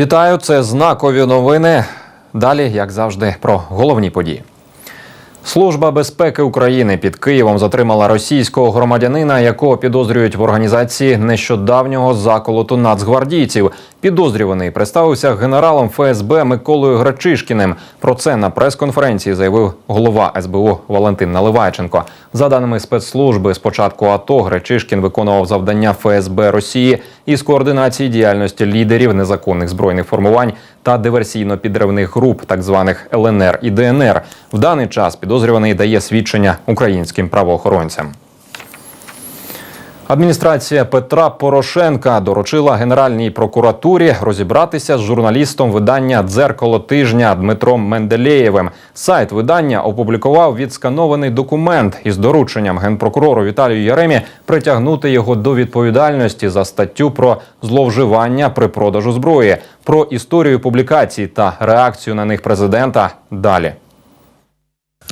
Вітаю, це знакові новини. Далі, як завжди, про головні події. Служба безпеки України під Києвом затримала російського громадянина, якого підозрюють в організації нещодавнього заколоту нацгвардійців. Підозрюваний представився генералом ФСБ Миколою Грачишкіним. Про це на прес-конференції заявив голова СБУ Валентин Наливайченко. За даними спецслужби, з початку АТО Грачишкін виконував завдання ФСБ Росії із координації діяльності лідерів незаконних збройних формувань та диверсійно-підривних груп, так званих ЛНР і ДНР. В даний час підозрюваний дає свідчення українським правоохоронцям. Адміністрація Петра Порошенка доручила Генеральній прокуратурі розібратися з журналістом видання Дзеркало тижня Дмитром Менделєєвим. Сайт видання опублікував відсканований документ із дорученням генпрокурору Віталію Яремі притягнути його до відповідальності за статтю про зловживання при продажу зброї, про історію публікацій та реакцію на них президента. Далі.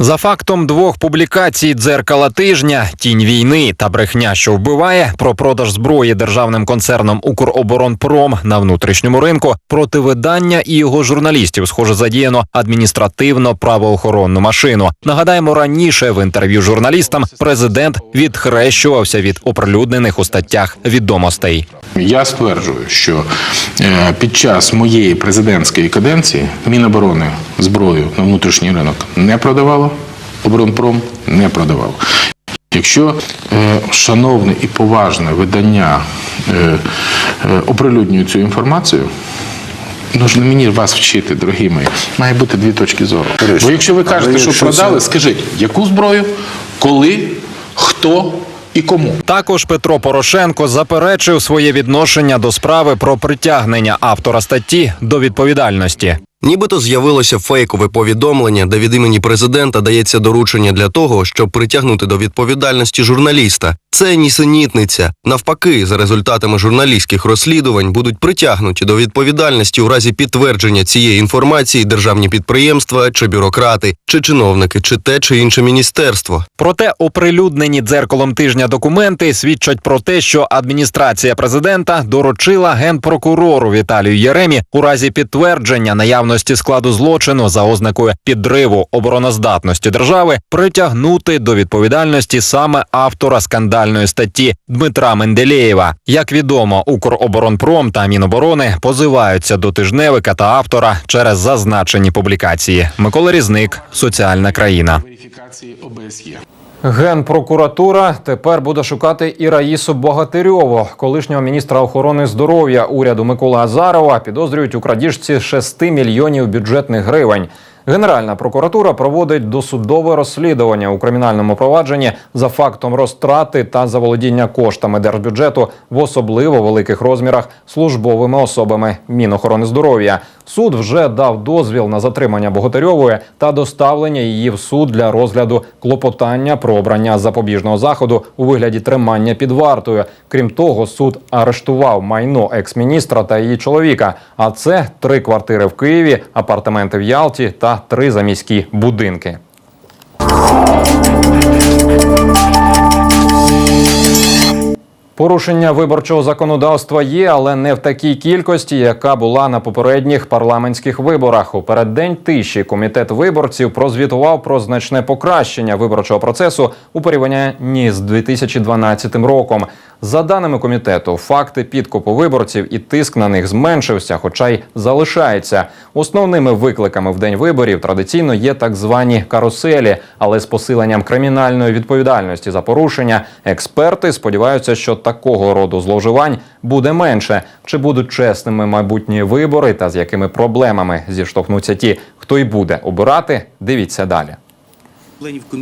За фактом двох публікацій дзеркала тижня, тінь війни та брехня, що вбиває про продаж зброї державним концерном Укроборонпром на внутрішньому ринку проти видання і його журналістів, схоже, задіяно адміністративно-правоохоронну машину. Нагадаємо, раніше в інтерв'ю журналістам президент відхрещувався від оприлюднених у статтях відомостей. Я стверджую, що е, під час моєї президентської каденції Міноборони зброю на внутрішній ринок не продавало, оборонпром не продавав. Якщо е, шановне і поважне видання е, е, оприлюднює цю інформацію, ну ж не мені вас вчити, дорогі мої, має бути дві точки зору. Бо якщо ви кажете, Але що якщо продали, це- скажіть, яку зброю, коли, хто і кому. Також Петро Порошенко заперечив своє відношення до справи про притягнення автора статті до відповідальності. Нібито з'явилося фейкове повідомлення, де від імені президента дається доручення для того, щоб притягнути до відповідальності журналіста. Це нісенітниця. Навпаки, за результатами журналістських розслідувань будуть притягнуті до відповідальності у разі підтвердження цієї інформації державні підприємства чи бюрократи, чи чиновники, чи те чи інше міністерство. Проте оприлюднені дзеркалом тижня документи свідчать про те, що адміністрація президента доручила генпрокурору Віталію Єремі у разі підтвердження наявності складу злочину за ознакою підриву обороноздатності держави притягнути до відповідальності саме автора скандальної статті Дмитра Менделєєва. Як відомо, Укроборонпром та Міноборони позиваються до тижневика та автора через зазначені публікації. Микола Різник, соціальна країна. Генпрокуратура тепер буде шукати і Раїсу Богатирьову, колишнього міністра охорони здоров'я уряду Миколи Азарова. Підозрюють у крадіжці 6 мільйонів бюджетних гривень. Генеральна прокуратура проводить досудове розслідування у кримінальному провадженні за фактом розтрати та заволодіння коштами держбюджету в особливо великих розмірах службовими особами Мінохорони здоров'я. Суд вже дав дозвіл на затримання Богатирьової та доставлення її в суд для розгляду клопотання про обрання запобіжного заходу у вигляді тримання під вартою. Крім того, суд арештував майно екс-міністра та її чоловіка. А це три квартири в Києві, апартаменти в Ялті та три заміські будинки. Порушення виборчого законодавства є, але не в такій кількості, яка була на попередніх парламентських виборах. У переддень тиші комітет виборців прозвітував про значне покращення виборчого процесу у порівнянні з 2012 роком. За даними комітету, факти підкупу виборців і тиск на них зменшився, хоча й залишається. Основними викликами в день виборів традиційно є так звані каруселі, але з посиленням кримінальної відповідальності за порушення експерти сподіваються, що такого роду зловживань буде менше. Чи будуть чесними майбутні вибори та з якими проблемами зіштовхнуться ті, хто й буде обирати? Дивіться далі.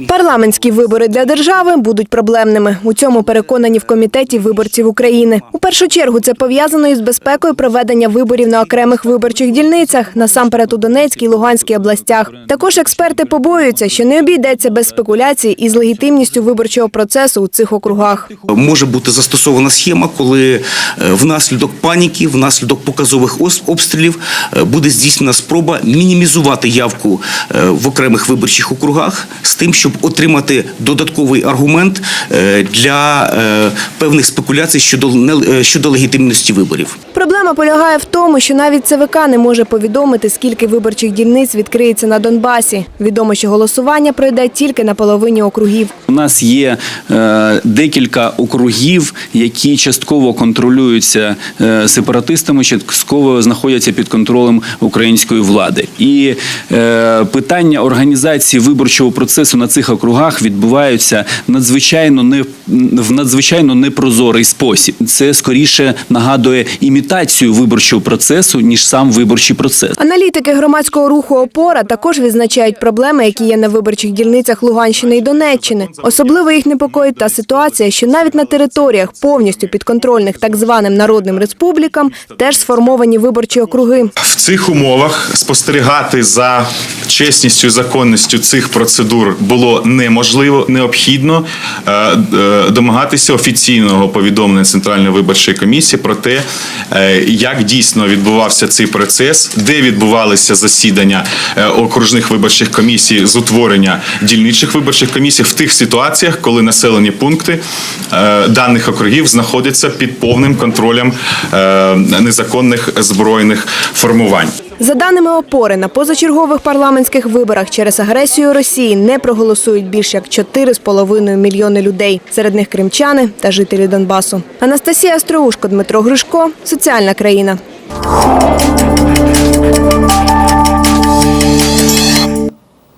Парламентські вибори для держави будуть проблемними. У цьому переконані в комітеті виборців України. У першу чергу це пов'язано із безпекою проведення виборів на окремих виборчих дільницях, насамперед у Донецькій, Луганській областях. Також експерти побоюються, що не обійдеться без спекуляцій із легітимністю виборчого процесу у цих округах. Може бути застосована схема, коли е, внаслідок паніки, внаслідок показових обстрілів е, буде здійснена спроба мінімізувати явку е, в окремих виборчих округах з тим, щоб отримати додатковий аргумент е, для е, певних спекуляцій щодо не- е, щодо легітимності виборів. Проблема полягає в тому, що навіть ЦВК не може повідомити, скільки виборчих дільниць відкриється на Донбасі. Відомо, що голосування пройде тільки на половині округів. У нас є е, декілька округів, які частково контролюються е, сепаратистами, частково знаходяться під контролем української влади. І е, питання організації виборчого процесу на цих округах відбуваються надзвичайно не в надзвичайно непрозорий спосіб. Це скоріше нагадує імітацію виборчого процесу ніж сам виборчий процес. Аналітики громадського руху «Опора» також відзначають проблеми, які є на виборчих дільницях Луганщини і Донеччини. Особливо їх непокоїть та ситуація, що навіть на територіях, повністю підконтрольних так званим народним республікам, теж сформовані виборчі округи. В цих умовах спостерігати за чесністю і законністю цих процедур було неможливо, необхідно е, е, домагатися офіційного повідомлення Центральної виборчої комісії про те, е, як дійсно відбувався цей процес, де відбувалися засідання окружних виборчих комісій з утворення дільничних виборчих комісій в тих ситуаціях, коли населені пункти даних округів знаходяться під повним контролем незаконних збройних формувань. За даними опори, на позачергових парламентських виборах через агресію Росії не проголосують більш як 4,5 мільйони людей. Серед них кримчани та жителі Донбасу. Анастасія Остроушко, Дмитро Гришко, соціальна країна.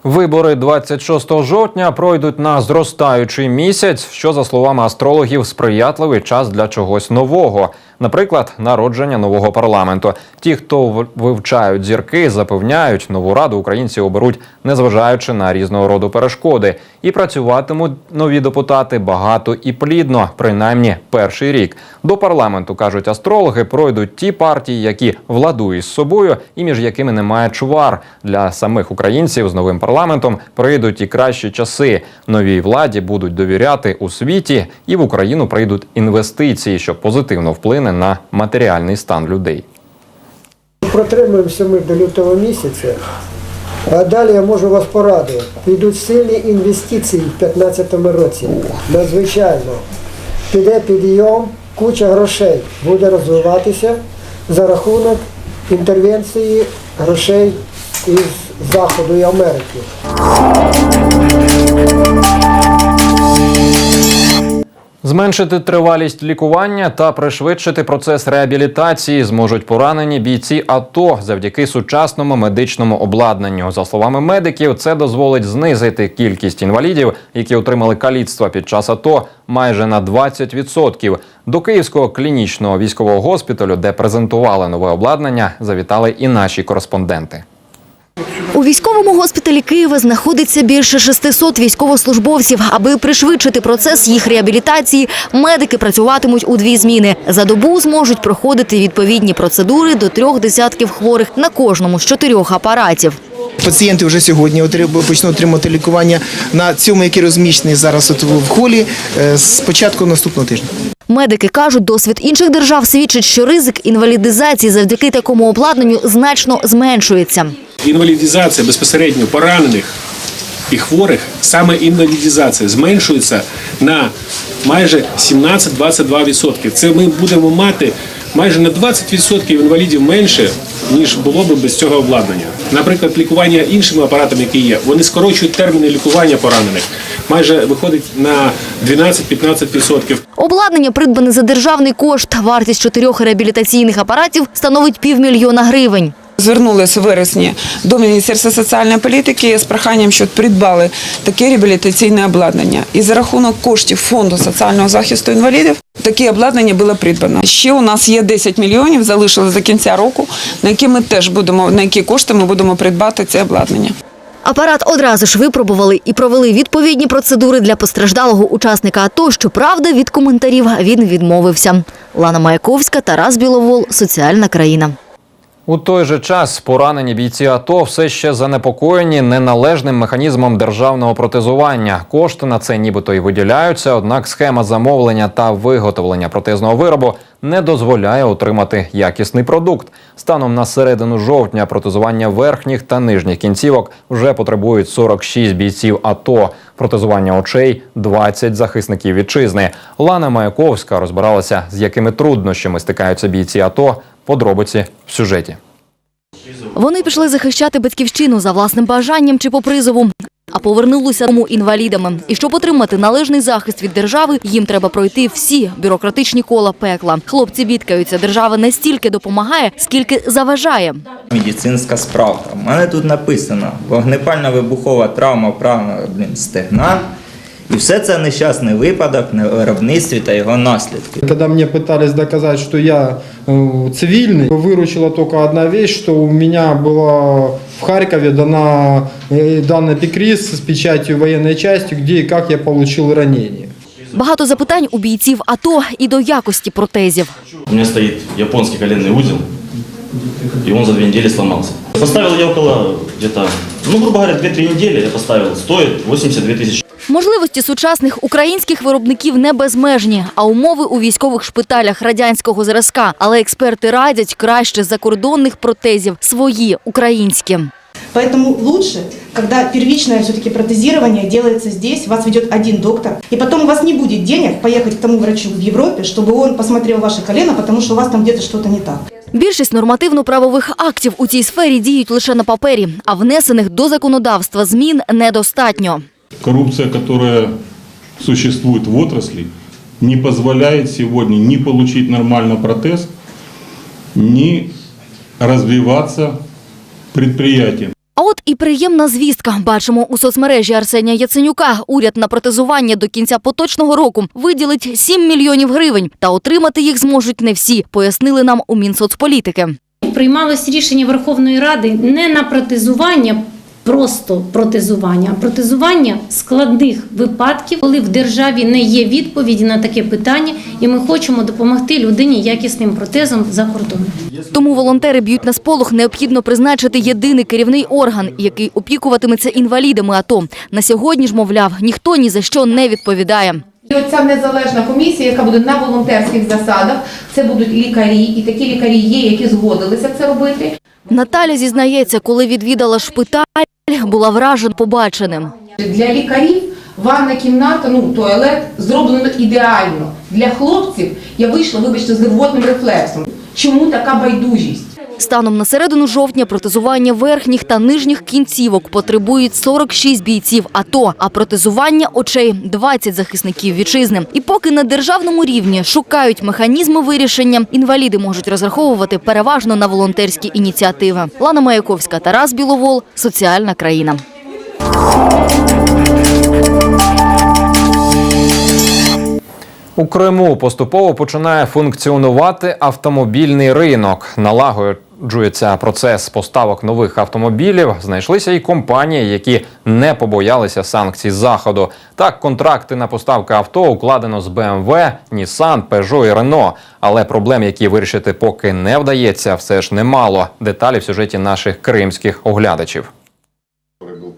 Вибори 26 жовтня пройдуть на зростаючий місяць, що за словами астрологів сприятливий час для чогось нового. Наприклад, народження нового парламенту. Ті, хто вивчають зірки, запевняють, нову раду українці оберуть, незважаючи на різного роду перешкоди, і працюватимуть нові депутати багато і плідно, принаймні перший рік. До парламенту кажуть астрологи, пройдуть ті партії, які владують з собою, і між якими немає чвар. Для самих українців з новим парламентом прийдуть і кращі часи. Новій владі будуть довіряти у світі, і в Україну прийдуть інвестиції, що позитивно вплине на матеріальний стан людей. Протримуємося ми до лютого місяця. А далі я можу вас порадувати. Підуть сильні інвестиції в 2015 році. Надзвичайно. Піде підйом, куча грошей буде розвиватися за рахунок інтервенції грошей із Заходу і Америки. Зменшити тривалість лікування та пришвидшити процес реабілітації зможуть поранені бійці АТО завдяки сучасному медичному обладнанню. За словами медиків, це дозволить знизити кількість інвалідів, які отримали каліцтва під час АТО, майже на 20%. До Київського клінічного військового госпіталю, де презентували нове обладнання, завітали і наші кореспонденти. У військовому госпіталі Києва знаходиться більше 600 військовослужбовців. Аби пришвидшити процес їх реабілітації, медики працюватимуть у дві зміни. За добу зможуть проходити відповідні процедури до трьох десятків хворих на кожному з чотирьох апаратів. Пацієнти вже сьогодні почнуть отримати лікування на цьому, який розміщений зараз от в холі е, з початку наступного тижня. Медики кажуть, досвід інших держав свідчить, що ризик інвалідизації завдяки такому обладнанню значно зменшується. Інвалідизація безпосередньо поранених і хворих, саме інвалідизація зменшується на майже 17-22%. Це ми будемо мати майже на 20% інвалідів менше, ніж було б без цього обладнання. Наприклад, лікування іншими апаратами, які є, вони скорочують терміни лікування поранених. Майже виходить на 12-15%. Обладнання придбане за державний кошт. Вартість чотирьох реабілітаційних апаратів становить півмільйона гривень. Звернулися в вересні до Міністерства соціальної політики з проханням, щоб придбали таке реабілітаційне обладнання. І за рахунок коштів фонду соціального захисту інвалідів таке обладнання було придбано. Ще у нас є 10 мільйонів, залишилось до кінця року, на які ми теж будемо на які кошти ми будемо придбати це обладнання. Апарат одразу ж випробували і провели відповідні процедури для постраждалого учасника АТО. Щоправда, від коментарів він відмовився. Лана Маяковська, Тарас Біловол, Соціальна країна. У той же час поранені бійці АТО все ще занепокоєні неналежним механізмом державного протезування. Кошти на це нібито й виділяються, однак схема замовлення та виготовлення протезного виробу не дозволяє отримати якісний продукт. Станом на середину жовтня протезування верхніх та нижніх кінцівок вже потребують 46 бійців АТО. Протезування очей 20 захисників вітчизни. Лана Маяковська розбиралася, з якими труднощами стикаються бійці АТО. Подробиці в сюжеті. Вони пішли захищати батьківщину за власним бажанням чи по призову. А повернулися дому інвалідами. І щоб отримати належний захист від держави, їм треба пройти всі бюрократичні кола пекла. Хлопці бідкаються, держава не стільки допомагає, скільки заважає. Медицинська справка. У мене тут написано вогнепальна вибухова травма правого блін, стегна. І все це нещасний випадок на виробництві та його наслідки. Когда мне пытались доказать, что я э, цивильный, выручила только одна вещь, что у меня была в Харькове дана э, данный эпикриз с печатью военной части, где и как я получил ранение. Багато запитань у бійців АТО і до якості протезів. У меня стоит японский коленный узел, и он за две недели сломался. Поставил я около где-то, ну, грубо говоря, 2-3 недели я поставил. Стоит 82 тысячи. Можливості сучасних українських виробників не безмежні, а умови у військових шпиталях радянського зразка. Але експерти радять краще закордонних протезів свої українські. Поэтому лучше, когда первичное все-таки протезирование делается здесь, вас ведет один доктор, и потом у вас не будет денег поехать к тому врачу в Европе, чтобы он посмотрел ваше колено, потому что у вас там где-то что-то не так. Більшість нормативно-правових актів у цій сфері діють лише на папері, а внесених до законодавства змін недостатньо. Коррупция, которая существует в отрасли, не позволяет сегодня ни получить нормально протез, ни развиваться предприятиям. А от і приємна звістка. Бачимо у соцмережі Арсенія Яценюка. Уряд на протезування до кінця поточного року виділить 7 мільйонів гривень. Та отримати їх зможуть не всі, пояснили нам у Мінсоцполітики. Приймалось рішення Верховної Ради не на протезування, просто протезування, а протезування складних випадків, коли в державі не є відповіді на таке питання, і ми хочемо допомогти людині якісним протезом за кордоном. Тому волонтери б'ють на сполох. Необхідно призначити єдиний керівний орган, який опікуватиметься інвалідами АТО. На сьогодні ж, мовляв, ніхто ні за що не відповідає. І оця незалежна комісія, яка буде на волонтерських засадах, це будуть лікарі, і такі лікарі є, які згодилися це робити. Наталя зізнається, коли відвідала шпиталь, була вражена побаченим. Для лікарів ванна кімната, ну туалет зроблено ідеально. Для хлопців я вийшла, вибачте, з рефлексом. Чому така байдужість? Станом на середину жовтня протезування верхніх та нижніх кінцівок потребують 46 бійців АТО, а протезування очей – 20 захисників вітчизни. І поки на державному рівні шукають механізми вирішення, інваліди можуть розраховувати переважно на волонтерські ініціативи. Лана Маяковська, Тарас Біловол, Соціальна країна. У Криму поступово починає функціонувати автомобільний ринок. Налагоджується процес поставок нових автомобілів. Знайшлися і компанії, які не побоялися санкцій заходу. Так, контракти на поставки авто укладено з BMW, Nissan, Peugeot і Renault. Але проблем, які вирішити поки не вдається, все ж немало. Деталі в сюжеті наших кримських оглядачів.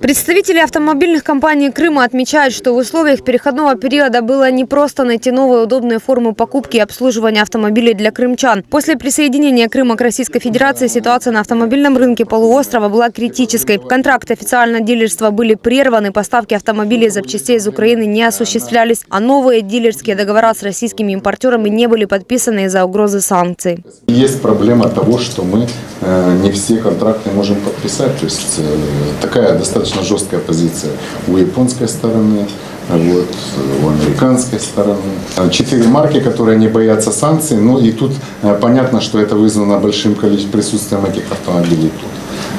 Представители автомобильных компаний Крыма отмечают, что в условиях переходного периода было непросто найти новые удобные формы покупки и обслуживания автомобилей для крымчан. После присоединения Крыма к Российской Федерации ситуация на автомобильном рынке полуострова была критической. Контракты официально дилерства были прерваны, поставки автомобилей и запчастей из Украины не осуществлялись, а новые дилерские договора с российскими импортерами не были подписаны из-за угрозы санкций. Есть проблема того, что мы э, не все контракты можем подписать. То есть э, такая достаточно жесткая позиция у японской стороны, вот, у американской стороны. Э, Четыре марки, которые не боятся санкций. Ну и тут э, понятно, что это вызвано большим количеством присутствием этих автомобилей тут.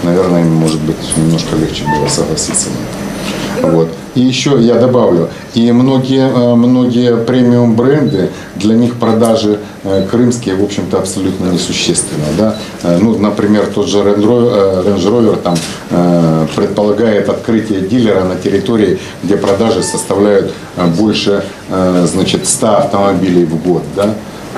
Наверное, им, может быть, немножко легче было согласиться на это. Вот. И еще я добавлю, и многие, э, многие премиум бренды, для них продажи э, крымские, в общем-то, абсолютно несущественны. Да? Э, Ну, например, тот же Range Rover, Range Rover там, предполагает открытие дилера на территории, где продажи составляют больше значит, 100 автомобилей в год. Да?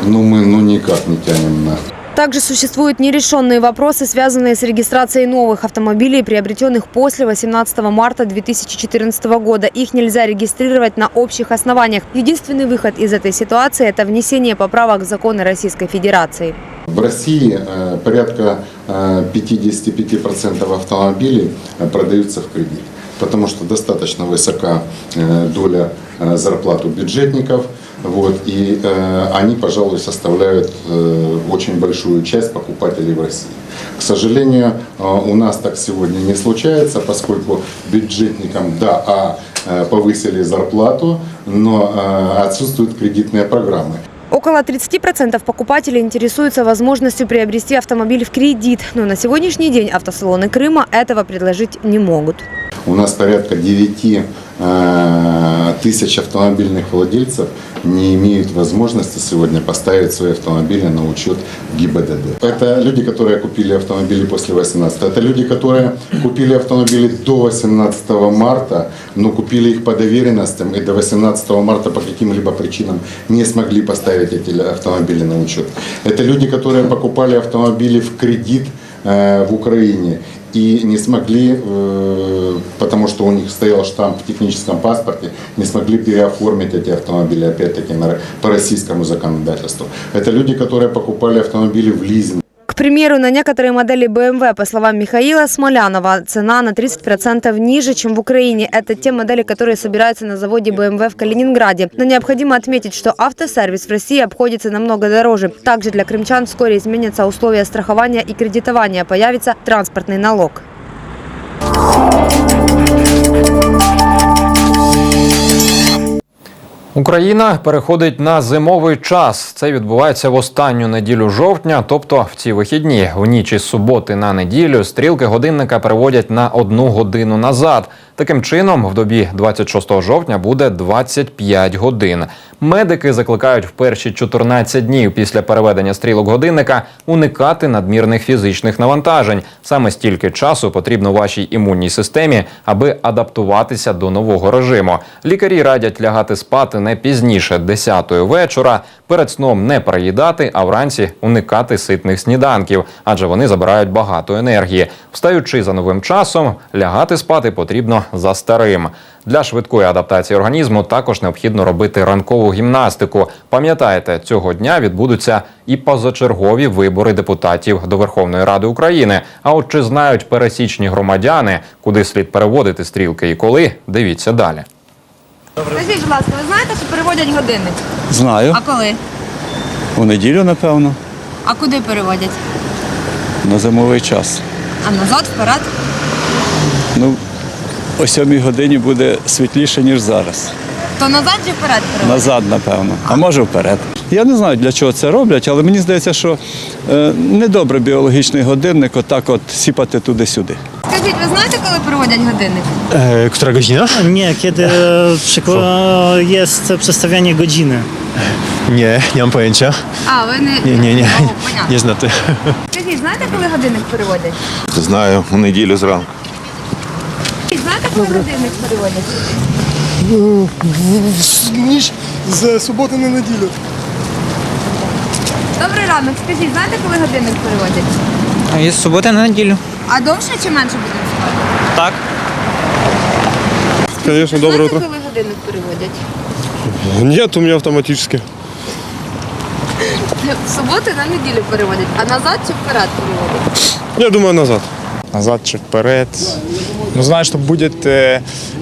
Ну, мы ну, никак не тянем на Также существуют нерешенные вопросы, связанные с регистрацией новых автомобилей, приобретенных после 18 марта 2014 года. Их нельзя регистрировать на общих основаниях. Единственный выход из этой ситуации – это внесение поправок в законы Российской Федерации. В России э, порядка э, 55% автомобилей э, продаются в кредит, потому что достаточно высока э, доля э, зарплат у бюджетников, вот, и э, они, пожалуй, составляют э, очень большую часть покупателей в России. К сожалению, э, у нас так сегодня не случается, поскольку бюджетникам, да, а, э, повысили зарплату, но э, отсутствуют кредитные программы. Около 30% покупателей интересуются возможностью приобрести автомобиль в кредит. Но на сегодняшний день автосалоны Крыма этого предложить не могут. У нас порядка 9 э, тысяч автомобильных владельцев не имеют возможности сегодня поставить свои автомобили на учет ГИБДД. Это люди, которые купили автомобили после 18 Это люди, которые купили автомобили до 18 марта, но купили их по доверенностям и до 18 марта по каким-либо причинам не смогли поставить эти автомобили на учет. Это люди, которые покупали автомобили в кредит в Украине и не смогли, э, потому что у них стоял штамп в техническом паспорте, не смогли переоформить эти автомобили, опять-таки, на- по российскому законодательству. Это люди, которые покупали автомобили в лизинг. К примеру, на некоторые модели BMW, по словам Михаила Смолянова, цена на 30% ниже, чем в Украине. Это те модели, которые собираются на заводе BMW в Калининграде. Но необходимо отметить, что автосервис в России обходится намного дороже. Также для крымчан вскоре изменятся условия страхования и кредитования. Появится транспортный налог. Україна переходить на зимовий час. Це відбувається в останню неділю жовтня, тобто в ці вихідні. В ніч із суботи на неділю стрілки годинника переводять на одну годину назад. Таким чином, в добі 26 жовтня буде 25 годин. Медики закликають в перші 14 днів після переведення стрілок годинника уникати надмірних фізичних навантажень. Саме стільки часу потрібно вашій імунній системі, аби адаптуватися до нового режиму. Лікарі радять лягати спати не пізніше 10 вечора, перед сном не переїдати, а вранці уникати ситних сніданків, адже вони забирають багато енергії. Встаючи за новим часом, лягати спати потрібно за старим. Для швидкої адаптації організму також необхідно робити ранкову гімнастику. Пам'ятаєте, цього дня відбудуться і позачергові вибори депутатів до Верховної Ради України. А от чи знають пересічні громадяни, куди слід переводити стрілки і коли? Дивіться далі. Скажіть, будь ласка, ви знаєте, що переводять годинник? Знаю. А коли? У неділю, напевно, А куди переводять? на зимовий час. А назад, вперед? Ну, о сьомій годині буде світліше, ніж зараз. То назад чи вперед Назад, напевно. А може вперед. Я не знаю, для чого це роблять, але мені здається, що е, недобре біологічний годинник отак от сіпати туди-сюди. Скажіть, ви знаєте, коли переводять годинник? E, która godzina? Nie, kiedy przykła- jest przestawianie godziny. Nie, nie mam pojęcia. А, ви не... Nie, nie, nie, О, понятно. nie. Скажіть, знаєте, коли годинник переводять? Знаю, у неділю зранку. Знаєте, коли годинник переводять? Ніч з суботи на неділю. Добрий ранок. Скажіть, знаєте, коли годинник переводять? Із суботи на неділю. А довше чи менше будемо спати? Так. Конечно, доброе Знаєте, утро. коли годинник переводять? Нет, у меня автоматически. В суботу на неділю переводять, а назад чи вперед переводять? Я думаю, назад. Назад чи вперед. Ну, знаешь, что будет э,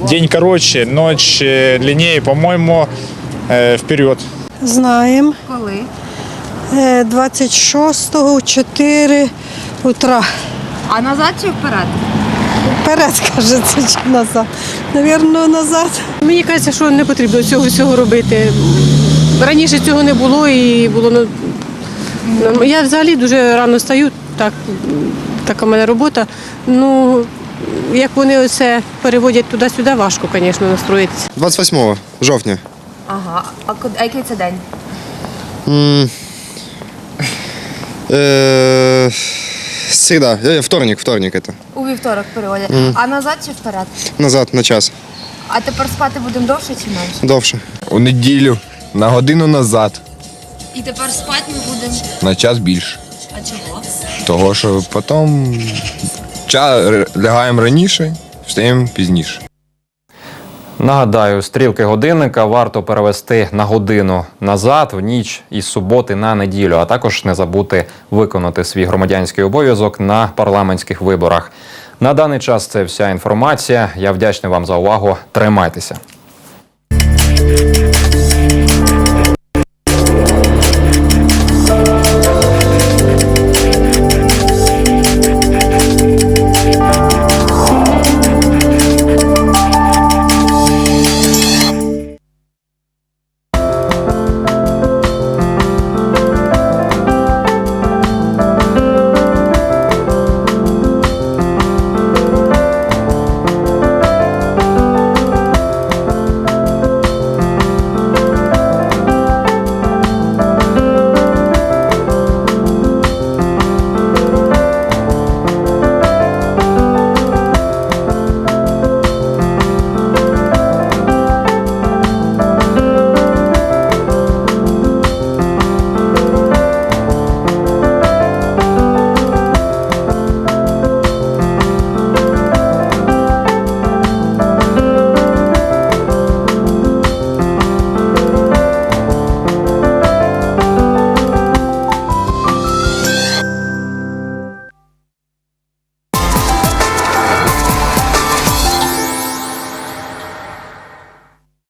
день короче, ночь э, длиннее, по-моему, э, вперед. Знаємо. Коли? Е, 26-го 4 утра. А назад чи вперед? Вперед, кажеться, чи назад. Навірно, назад. Мені кажеться, що не потрібно цього всього робити. Раніше цього не було і було ну, ну, я взагалі дуже рано стаю, так, така в мене робота. Ну, як вони це переводять туди-сюди, важко, звісно, настроїтися. 28 жовтня. Ага. А, куди- а який це день? М, э, Среда, Э, вторник, вторник это. У вівторок переводять. Мгм. А назад чи вперед? Назад на час. А тепер спати будемо довше чи менше? Довше. У неділю на годину назад, І тепер спати ми будемо. на час більше. А чого? Того, що потім ча- лягаємо раніше, встаємо пізніше. Нагадаю, стрілки годинника варто перевести на годину назад в ніч із суботи на неділю, а також не забути виконати свій громадянський обов'язок на парламентських виборах. На даний час це вся інформація. Я вдячний вам за увагу. Тримайтеся.